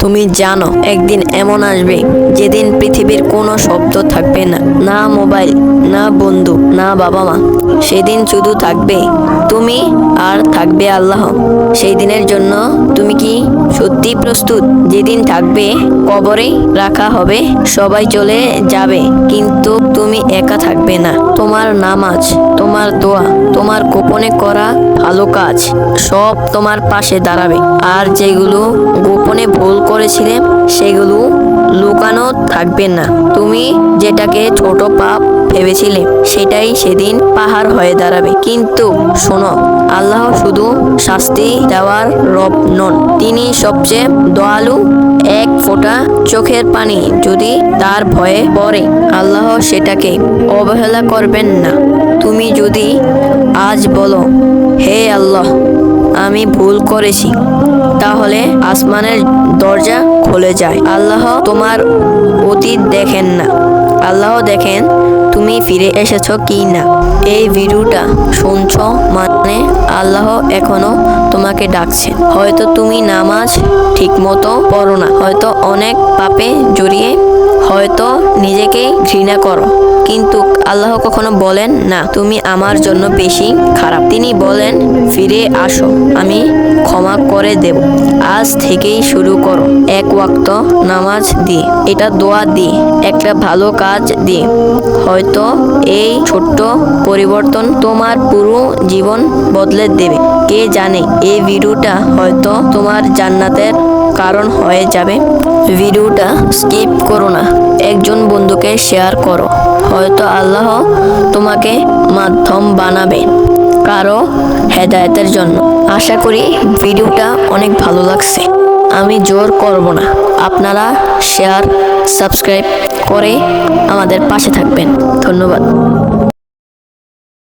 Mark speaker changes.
Speaker 1: তুমি জানো, একদিন এমন আসবে যেদিন পৃথিবীর কোনো শব্দ থাকবে না। না মোবাইল, না বন্ধু, না বাবা মা। সেদিন শুধু থাকবে তুমি আর থাকবে আল্লাহ। সেই দিনের জন্য তুমি কি সত্যি প্রস্তুত? যেদিন থাকবে কবরে রাখা হবে, সবাই চলে যাবে, কিন্তু তুমি একা থাকবে না। তোমার নামাজ, তোমার দোয়া, তোমার গোপনে করা ভালো কাজ, সব তোমার পাশে দাঁড়াবে। আর যেগুলো গোপনে ভুল করেছিলে সেগুলো লুকানো থাকবে না। তুমি যেটাকে ছোট পাপ ভেবেছিলে, সেটাই সেদিন পাহাড় হয়ে দাঁড়াবে। কিন্তু শোনো, আল্লাহ শুধু শাস্তি দেওয়ার রব নন, তিনি সবচেয়ে দয়ালু। এক ফোঁটা চোখের পানি যদি তার ভয়ে পড়ে, আল্লাহ সেটাকে অবহেলা করবেন না। তুমি যদি আজ বলো, হে আল্লাহ আমি ভুল করেছি, তাহলে আসমানের দরজা খুলে যায়। আল্লাহ তোমার অতীত দেখেন না। আল্লাহ দেখেন তুমি ফিরে এসেছ কি না। এই ভিডিওটা শুনছ মানে আল্লাহ এখনও তোমাকে ডাকছে। হয়তো তুমি নামাজ ঠিকমতো পড়ো না, হয়তো অনেক পাপে জড়িয়ে, হয়তো নিজেকে ঘৃণা করো। কিন্তু আল্লাহ কখনো বলেন না, তুমি আমার জন্য বেশি খারাপ। তিনি বলেন, ফিরে আসো, আমি ক্ষমা করে দেব। আজ থেকেই শুরু করো। এক ওয়াক্ত নামাজ দিয়ে, এটা দোয়া দিয়ে, একটা ভালো কাজ দিয়ে। হয়তো এই ছোট্ট পরিবর্তন তোমার পুরো জীবন বদলে দেবে। কে জানে, এই ভিডিওটা হয়তো তোমার জান্নাতের কারণ হয়ে যাবে। ভিডিওটা স্কিপ করো না। একজন বন্ধুকে শেয়ার করো। হয়তো আল্লাহ তোমাকে মাধ্যম বানাবে কারও হেদায়েতের জন্য। আশা করি ভিডিওটা অনেক ভালো লাগছে। আমি জোর করব না। আপনারা শেয়ার, সাবস্ক্রাইব করে আমাদের পাশে থাকবেন। ধন্যবাদ।